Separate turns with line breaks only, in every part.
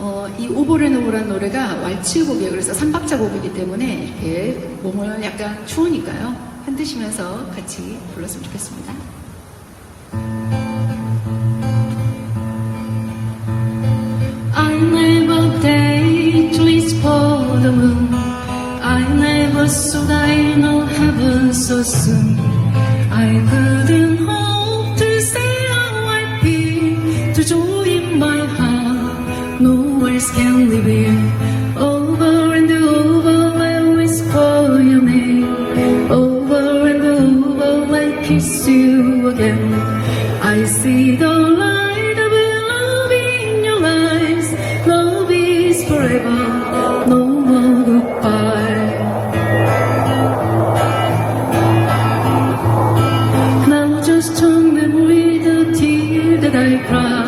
어, 이 오보레노보라는 노래가 왈츠곡이에요. 그래서 삼박자 곡이기 때문에 이렇게 몸을 약간 추우니까요. 흔드시면서 같이 불렀으면 좋겠습니다.
No words can reveal. Over and over, I whisper your name. Over and over, I kiss you again. I see the light of love in your eyes. Love is forever, no more goodbye. Now just a memory, the tear that I cry.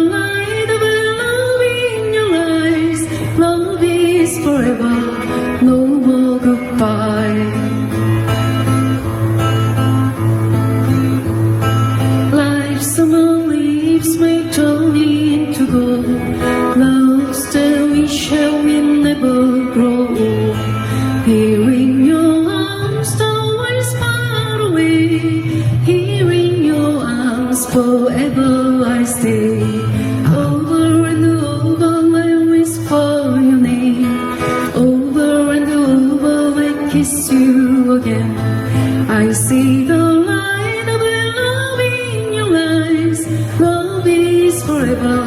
forever I stay. Over and over, I whisper your name. Over and over, I kiss you again. I see the light of love in your eyes. Love is forever,